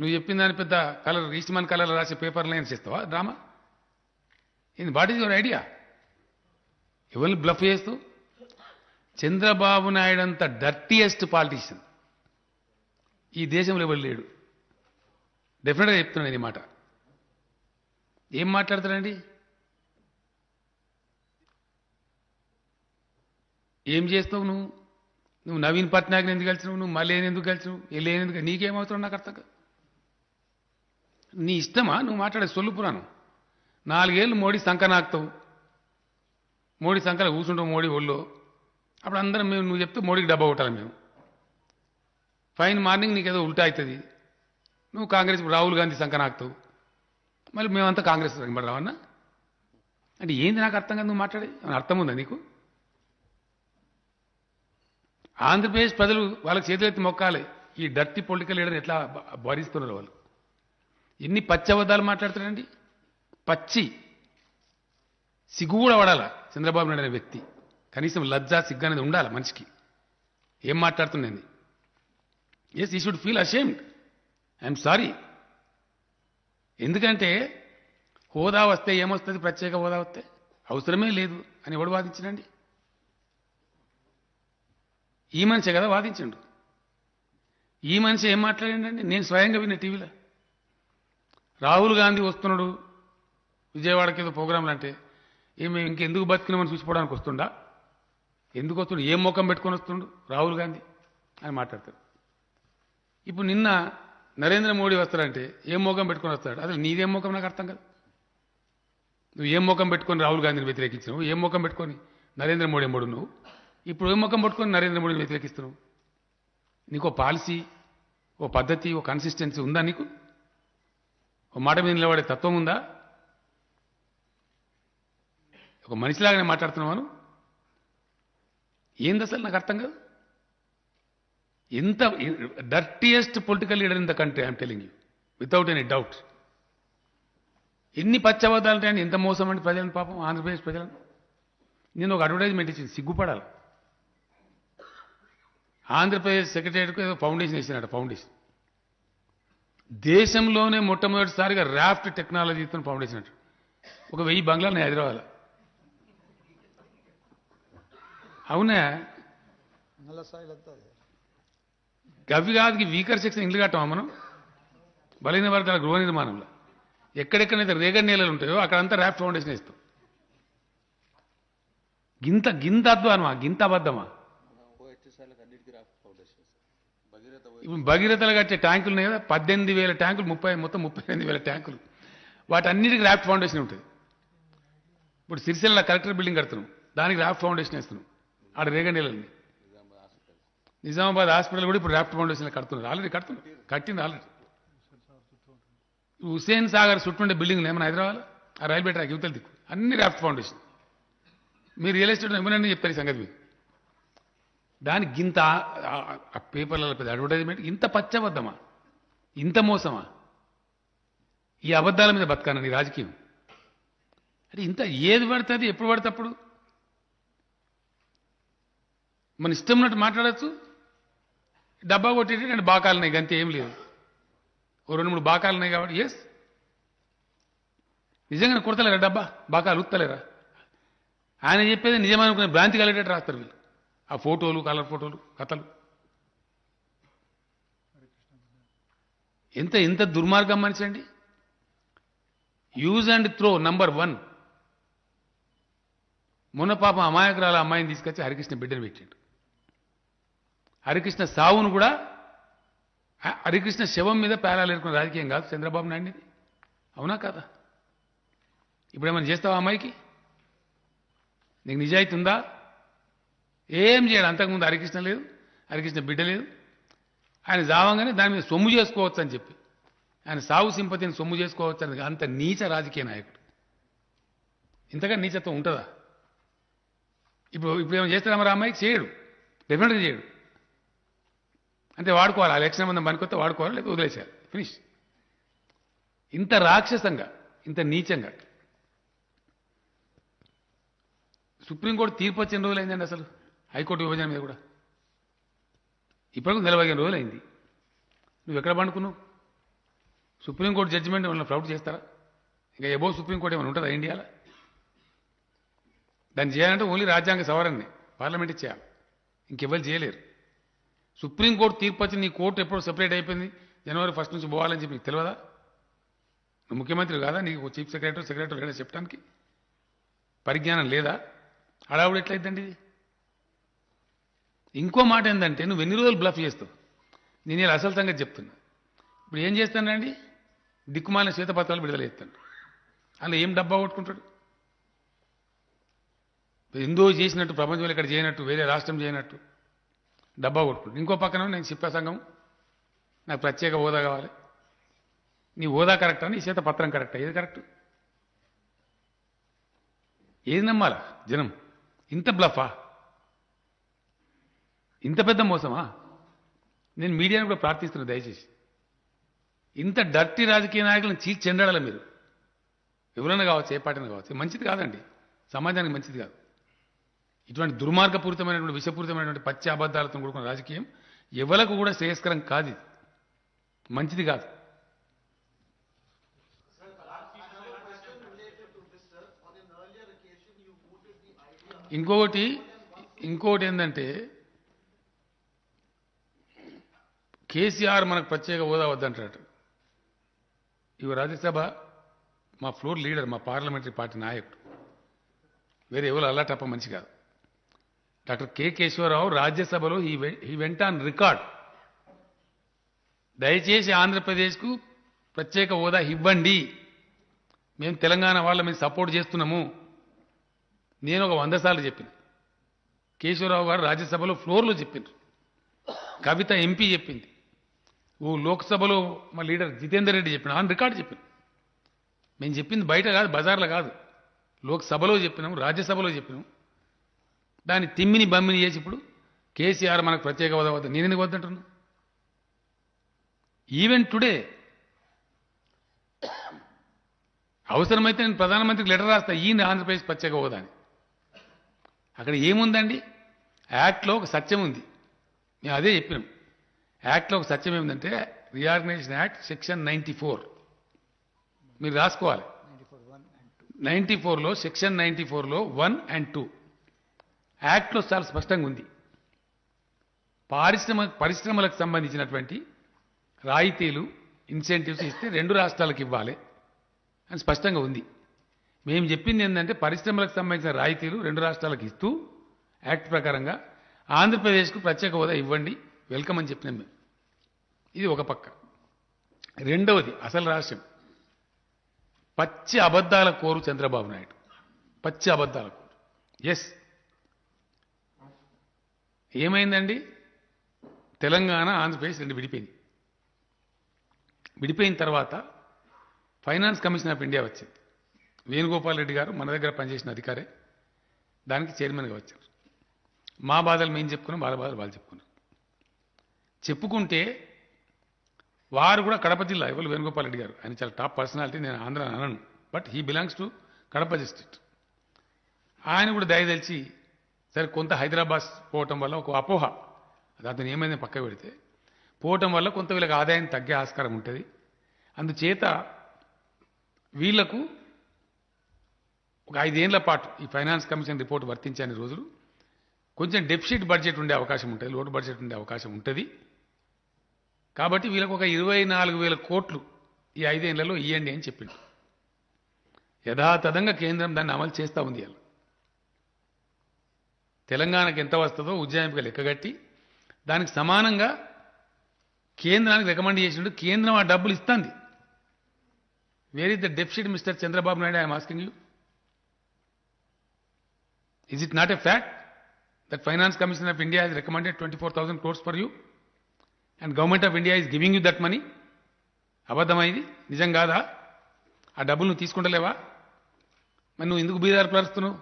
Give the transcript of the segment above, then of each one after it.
నువ్వు చెప్పిన దాని పెద్ద కలర్ ఈస్ట్మన్ కలర్ రాసే పేపర్ లైన్స్ ఇస్తావా డ్రామా? ఇది వాట్ ఈజ్ యువర్ ఐడియా? ఎవరిని బ్లఫ్ చేస్తూ? చంద్రబాబు నాయుడు అంత డర్టీయెస్ట్ పాలిటీషియన్ ఈ దేశంలో ఎవరు లేడు? డెఫినెట్గా చెప్తున్నాను ఈ మాట. ఏం మాట్లాడతాడండి ఏం చేస్తావు నువ్వు? నువ్వు నవీన్ పట్నాయక్ని ఎందుకు కలిసినావు? నువ్వు మళ్ళీ ఎందుకు కలిసినావు? వెళ్ళి ఎందుకు? నీకేం అవసరం నాకు అర్థం కాదు. నీ ఇష్టమా? నువ్వు మాట్లాడే సొల్లు పురాణం. నాలుగేళ్ళు మోడీ సంఖ నాకుతావు మోడీ సంఖలో కూర్చుంటావు మోడీ ఒళ్ళో. అప్పుడు అందరం మేము నువ్వు చెప్తే మోడీకి డబ్బా కొట్టాలి మేము. ఫైన్ మార్నింగ్ నీకు ఏదో ఉల్టా అవుతుంది. నువ్వు కాంగ్రెస్ రాహుల్ గాంధీ సంఖ నాకుతావు మళ్ళీ మేమంతా కాంగ్రెస్ వెంబడి రావన్నా అంటే ఏంది నాకు అర్థం కాదు నువ్వు మాట్లాడే? అర్థం ఉందా నీకు? ఆంధ్రప్రదేశ్ ప్రజలు వాళ్ళకి చేతులెత్తి మొక్కాలి. ఈ డర్టీ పొలిటికల్ లీడర్ ఎట్లా భరిస్తున్నారు వాళ్ళు? ఎన్ని పచ్చి అబద్ధాలు మాట్లాడుతారండి పచ్చి. సిగ్గు కూడా పడాల చంద్రబాబు నాయుడు అనే వ్యక్తి? కనీసం లజ్జ సిగ్గు అనేది ఉండాలి మనిషికి? ఏం మాట్లాడుతుండేది? Yes he should feel ashamed I'm sorry ఎందుకంటే హోదా వస్తే ఏమొస్తుంది? ప్రత్యేక హోదా వస్తే? అవసరమే లేదు అని ఎవడు వాదించడండి ఈ మనిషే కదా వాదించండు. ఈ మనిషి ఏం మాట్లాడండి నేను స్వయంగా విన్న టీవీలో. రాహుల్ గాంధీ వస్తున్నాడు విజయవాడకి ఏదో ప్రోగ్రాంలు అంటే ఏమి ఇంకెందుకు బతికినామని చూసిపోవడానికి వస్తుండా? ఎందుకు వస్తుండు? ఏం ముఖం పెట్టుకొని వస్తుండు రాహుల్ గాంధీ అని మాట్లాడతాడు. ఇప్పుడు నిన్న నరేంద్ర మోడీ వస్తాడంటే ఏం ముఖం పెట్టుకొని వస్తాడు? అసలు నీదేం ముఖం నాకు అర్థం కాదు. నువ్వు ఏం ముఖం పెట్టుకొని రాహుల్ గాంధీని వ్యతిరేకించినావు? ఏం ముఖం పెట్టుకొని నరేంద్ర మోడీ ఎంబడు నువ్వు? ఇప్పుడు ఏం ముఖం పట్టుకొని నరేంద్ర మోడీని వ్యతిరేకిస్తున్నావు? నీకు ఓ పాలసీ ఓ పద్ధతి ఓ కన్సిస్టెన్సీ ఉందా నీకు? ఒక మాట మీద నిలబడే తత్వం ఉందా? ఒక మనిషిలాగానే మాట్లాడుతున్నాను ఏంది అసలు నాకు అర్థం కాదు. ఎంత dirtiest political leader in the country I'm telling you without any doubt ఎన్ని పచ్చబద్దాలు ఉంటాయని ఎంత మోసం అంటే ప్రజలను పాపం ఆంధ్రప్రదేశ్ ప్రజలను. నేను ఒక అడ్వర్టైజ్మెంట్ ఇచ్చింది సిగ్గుపడాలి. ఆంధ్రప్రదేశ్ సెక్రటరీకి ఏదో ఫౌండేషన్ ఇచ్చినట్టు ఫౌండేషన్ దేశంలోనే మొట్టమొదటిసారిగా రాఫ్ట్ టెక్నాలజీతో ఫౌండేషన్. అంటారు ఒక వెయ్యి బంగ్లాలు హైదరాబాద్ అవునా. గవి వీకర్ సెక్షన్ ఇల్లు కట్టామా మనం? బలైన వర్గాల గృహ నిర్మాణంలో. ఎక్కడెక్కడైతే రేగడి నేలలు ఉంటాయో అక్కడంతా ర్యాప్ ఫౌండేషన్ ఇస్తాం. గింత గింత అధ్వానమా గింత అబద్ధమా? భగీరథలు కట్టే ట్యాంకులు ఉన్నాయి కదా పద్దెనిమిది వేల ట్యాంకులు ముప్పై మొత్తం ముప్పై ఎనిమిది వేల ట్యాంకులు. వాటన్నిటికీ ర్యాప్ ఫౌండేషన్ ఉంటుంది. ఇప్పుడు సిరిసిల్ల కలెక్టర్ బిల్డింగ్ కడుతున్నాం. దానికి ర్యాప్ ఫౌండేషన్ వేస్తున్నాం. ఆడ రేగడి నిజామాబాద్ హాస్పిటల్ కూడా ఇప్పుడు ర్యాప్ట్ ఫౌండేషన్ కడుతున్నారు. ఆల్రెడీ కడుతున్నారు. కట్టింది ఆల్రెడీ. హుసేన్ సాగర్ చుట్టూ బిల్డింగ్లు ఏమైనా హైదరాబాద్ ఆ రైల్వే ట్రాక్ యువతల దిక్కు. అన్ని ర్యాప్ట్ ఫౌండేషన్. మీరు రియల్ ఎస్టేట్ ఏమైనా చెప్పారు ఈ సంగతి మీకు. దానికి ఇంత ఆ- పేపర్లలో పెద్ద అడ్వర్టైజ్మెంట్ ఇంత పచ్చబద్దమా ఇంత మోసమా? ఈ అబద్ధాల మీద బతకానండి రాజకీయం? అంటే ఇంత ఏది పడుతుంది? ఎప్పుడు పడితే అప్పుడు? మన ఇష్టం ఉన్నట్టు మాట్లాడచ్చు. డబ్బా కొట్టేటి రెండు బాకాలున్నాయి అంతే గంతే ఏం లేదు. ఓ రెండు మూడు బాకాలు ఉన్నాయి కాబట్టి ఎస్ నిజంగానే కొడతలేరా డబ్బా? బాకాలు ఉత్తలేరా? ఆయన చెప్పేది నిజమనుకునే భ్రాంతి కలిగేటట్టు రాస్తారు వీళ్ళు. ఆ ఫోటోలు కలర్ ఫోటోలు కథలు. ఎంత ఎంత దుర్మార్గం మనిషి అండి. Use and throw number one మొన్న పాపం అమాయకురాల అమ్మాయిని తీసుకొచ్చి హరికృష్ణ బిడ్డను పెట్టాడు. హరికృష్ణ సావును కూడా హరికృష్ణ శవం మీద పేరాలు ఏరుకున్న రాజకీయం కాదు. చంద్రబాబు నాయుడిది. అవునా కదా? ఇప్పుడు ఏమైనా చేస్తావా అమ్మాయికి? నీకు నిజాయితీ ఉందా? ఏం చేయడు. అంతకుముందు హరికృష్ణ లేదు హరికృష్ణ బిడ్డ లేదు. ఆయన జావంగానే దాని మీద సొమ్ము చేసుకోవచ్చు అని చెప్పి. ఆయన సాగు సింపతిని సొమ్ము చేసుకోవచ్చు అని అంత నీచ రాజకీయ నాయకుడు. ఇంతగా నీచత్వం ఉంటుందా? ఇప్పుడు ఇప్పుడు ఏమైనా చేస్తారా రామయ్య అమ్మాయికి చేయడు. డెఫినెట్గా చేయడు. అంటే వాడుకోవాలి. ఆ లక్షణ మంది పనికొస్తే వాడుకోవాలి లేకపోతే వదిలేసేయాలి. ఫినిష్ ఇంత రాక్షసంగా ఇంత నీచంగా. సుప్రీంకోర్టు తీర్పు వచ్చిన రోజులు అయిందండి అసలు? హైకోర్టు విభజన మీద కూడా. ఇప్పటికి నెల పదిహేను రోజులు అయింది నువ్వు ఎక్కడ పండుకున్నావు? సుప్రీంకోర్టు జడ్జిమెంట్ ఏమైనా ప్రౌడ్ చేస్తారా? ఇంకా ఎబో సుప్రీంకోర్టు ఏమైనా ఉంటుందా ఇండియాలో? దాన్ని చేయాలంటే ఓన్లీ రాజ్యాంగ సవరణని. పార్లమెంట్ చేయాలి ఇంకెవ్వరు చేయలేరు. సుప్రీంకోర్టు తీర్పు వచ్చి నీ కోర్టు ఎప్పుడు సెపరేట్ అయిపోయింది. జనవరి ఫస్ట్ నుంచి పోవాలని చెప్పి నీకు తెలియదా? నువ్వు ముఖ్యమంత్రి కాదా? నీకు చీఫ్ సెక్రటరీ సెక్రటరీ లేదా చెప్పడానికి పరిజ్ఞానం లేదా? అడావుడు ఎట్లయిద్దండి ఇది? ఇంకో మాట ఏంటంటే నువ్వు ఎన్ని రోజులు బ్లఫ్ చేస్తావు? నేను ఇలా అసలు సంగతి చెప్తున్నా. ఇప్పుడు ఏం చేస్తానండి దిక్కుమాలిన శ్వేతపత్రాలు విడుదల చేస్తాను. అలా ఏం డబ్బా కొట్టుకుంటాడు? ఎందో చేసినట్టు ప్రపంచంలో ఇక్కడ చేయనట్టు వేరే రాష్ట్రం చేయనట్టు డబ్బా కొట్టుకుంటాడు. ఇంకో పక్కన నేను చెప్పే సంఘం నాకు ప్రత్యేక హోదా కావాలి. నీ హోదా కరెక్టా? నీ చేత పత్రం కరెక్టా? ఏది కరెక్ట్? ఏది నమ్మాలా? జనం ఇంత బ్లఫా ఇంత పెద్ద మోసమా? నేను మీడియాను కూడా ప్రార్థిస్తున్నా దయచేసి. ఇంత డర్టీ రాజకీయ నాయకులను చీల్చి చెండాడాల మీరు? ఎవరైనా కావచ్చు ఏ పార్టీనా కావచ్చు మంచిది కాదండి. సమాజానికి మంచిది కాదు. ఇటువంటి దుర్మార్గపూరితమైనటువంటి విషపూరితమైనటువంటి పచ్చి అబద్ధాలతో కూడుకున్న రాజకీయం ఎవలకు కూడా శ్రేయస్కరం కాదు మంచిది కాదు. ఇంకొకటి ఇంకొకటి ఏంటంటే కేసీఆర్ మనకు ప్రత్యేక హోదా వద్దంటాడు. ఇవి రాజ్యసభ మా ఫ్లోర్ లీడర్ మా పార్లమెంటరీ పార్టీ నాయకుడు. వేరే ఎవరు అల్లాటప్ప మంచి కాదు. డాక్టర్ కె కేశవరావు రాజ్యసభలో ఈ ఈ వెంట ఆన్ రికార్డ్. దయచేసి ఆంధ్రప్రదేశ్కు ప్రత్యేక హోదా ఇవ్వండి. మేము తెలంగాణ వాళ్ళ మేము సపోర్ట్ చేస్తున్నాము. నేను ఒక వంద సార్లు చెప్పిన. కేశవరావు గారు రాజ్యసభలో ఫ్లోర్లో చెప్పిండ్రు. కవిత ఎంపీ చెప్పింది. ఓ లోక్సభలో మా లీడర్ జితేందర్ రెడ్డి చెప్పిన ఆన్ రికార్డు చెప్పింది. మేము చెప్పింది బయట కాదు బజార్లో కాదు. లోక్సభలో చెప్పినాం రాజ్యసభలో చెప్పినాం దాన్ని తిమ్మిని బమ్మిని చేసి ఇప్పుడు కేసీఆర్ మనకు ప్రత్యేక హోదా వద్ద నేను ఎందుకు వద్దంటున్నా? ఈవెన్ టుడే అవసరమైతే నేను ప్రధానమంత్రికి లెటర్ రాస్తా ఈయన ఆంధ్రప్రదేశ్ ప్రత్యేక హోదా అని. అక్కడ ఏముందండి? యాక్ట్లో ఒక సత్యం ఉంది. మేము అదే చెప్పినాం. యాక్ట్లో ఒక సత్యం ఏమిటంటే reorganisation act section ninety four. మీరు రాసుకోవాలి. నైంటీ ఫోర్ వన్ ఫోర్లో సెక్షన్ నైంటీ ఫోర్లో వన్ అండ్ టూ. యాక్ట్లో చాలా స్పష్టంగా ఉంది. పారిశ్రమ పరిశ్రమలకు సంబంధించినటువంటి రాయితీలు ఇన్సెంటివ్స్ ఇస్తే రెండు రాష్ట్రాలకు ఇవ్వాలి అని స్పష్టంగా ఉంది. మేము చెప్పింది ఏంటంటే పరిశ్రమలకు సంబంధించిన రాయితీలు రెండు రాష్ట్రాలకు ఇస్తూ యాక్ట్ ప్రకారంగా ఆంధ్రప్రదేశ్కు ప్రత్యేక హోదా ఇవ్వండి. వెల్కమ్ అని చెప్పినాం మేము. ఇది ఒక పక్క. రెండవది అసలు రాష్ట్రం పచ్చి అబద్ధాల కోరు చంద్రబాబు నాయుడు. పచ్చి అబద్ధాల కోరు. ఎస్ ఏమైందండి? తెలంగాణ ఆంధ్రప్రదేశ్ రెండు విడిపోయింది విడిపోయిన తర్వాత ఫైనాన్స్ కమిషన్ ఆఫ్ ఇండియా వచ్చింది. వేణుగోపాల్ రెడ్డి గారు మన దగ్గర పనిచేసిన అధికారే. దానికి చైర్మన్గా వచ్చారు. మా బాధలు మేము చెప్పుకున్నాం వాళ్ళ బాధలు వాళ్ళు చెప్పుకున్నాం చెప్పుకుంటే వారు కూడా కడప జిల్లా ఎవరు వేణుగోపాల్ రెడ్డి గారు. ఆయన చాలా టాప్ పర్సనాలిటీ నేను ఆంధ్ర అనను. But he belongs to Kadapa district. ఆయన కూడా దయదలిచి సరే కొంత హైదరాబాద్ పోవటం వల్ల ఒక అపోహ. అది అతను ఏమైంది పక్క పెడితే పోవటం వల్ల కొంత వీళ్ళకి ఆదాయం తగ్గే ఆస్కారం ఉంటుంది. అందుచేత వీళ్ళకు ఒక ఐదేళ్ళ పాటు ఈ ఫైనాన్స్ కమిషన్ రిపోర్ట్ వర్తించని రోజులు కొంచెం డెఫిసిట్ బడ్జెట్ ఉండే అవకాశం ఉంటుంది లోటు బడ్జెట్ ఉండే అవకాశం ఉంటుంది. కాబట్టి వీళ్ళకు ఒక ఇరవై నాలుగు వేల కోట్లు ఈ ఐదేళ్ళలో ఇవ్వండి అని చెప్పింది యథాతథంగా కేంద్రం దాన్ని అమలు చేస్తూ ఉంది అలా తెలంగాణకు ఎంత వస్తుందో ఉజ్జాయింపుగా లెక్కగట్టి దానికి సమానంగా కేంద్రానికి రికమెండ్ చేసినట్టు కేంద్రం ఆ డబ్బులు ఇస్తుంది. Where is the deficit mister Chandrababu Naidu I'm asking you Is it not a fact that Finance Commission of India has recommended 24,000 crores for you? And government of India is giving you that money అబద్ధమైంది? నిజం కాదా? ఆ డబ్బులు నువ్వు తీసుకుంటలేవా? మరి నువ్వు ఎందుకు బీదారు పరుస్తున్నావు?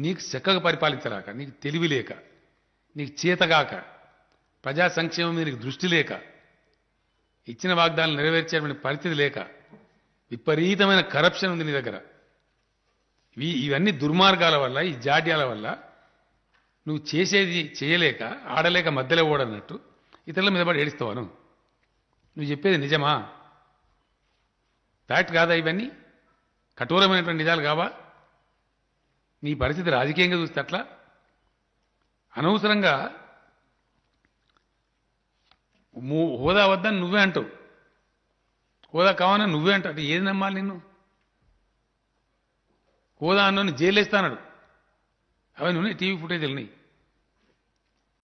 నీకు చక్కగా పరిపాలించరాక నీకు తెలివి లేక నీకు చేతగాక ప్రజా సంక్షేమం మీద నీకు దృష్టి లేక ఇచ్చిన వాగ్దానాలు నెరవేర్చేటువంటి పరిస్థితి లేక విపరీతమైన కరప్షన్ ఉంది నీ దగ్గర. ఇవి ఇవన్నీ దుర్మార్గాల వల్ల ఈ జాడ్యాల వల్ల నువ్వు చేసేది చేయలేక ఆడలేక మధ్యలో ఓడన్నట్టు ఇతరుల మీద పడి ఏడుస్తావాను నువ్వు? చెప్పేది నిజమా? ఫ్యాక్ట్ కాదా ఇవన్నీ? కఠోరమైనటువంటి నిజాలు కావా? నీ పరిస్థితి రాజకీయంగా చూస్తే అట్లా? అనవసరంగా హోదా వద్దని నువ్వే అంటావు. హోదా కావాలని నువ్వే అంటావు. అంటే ఏది నమ్మాలి నిన్ను? హోదా అన్నోని జైలేస్తానడు అవన్నీ ఉన్నాయి టీవీ ఫుటేజ్ వెళ్ళినాయి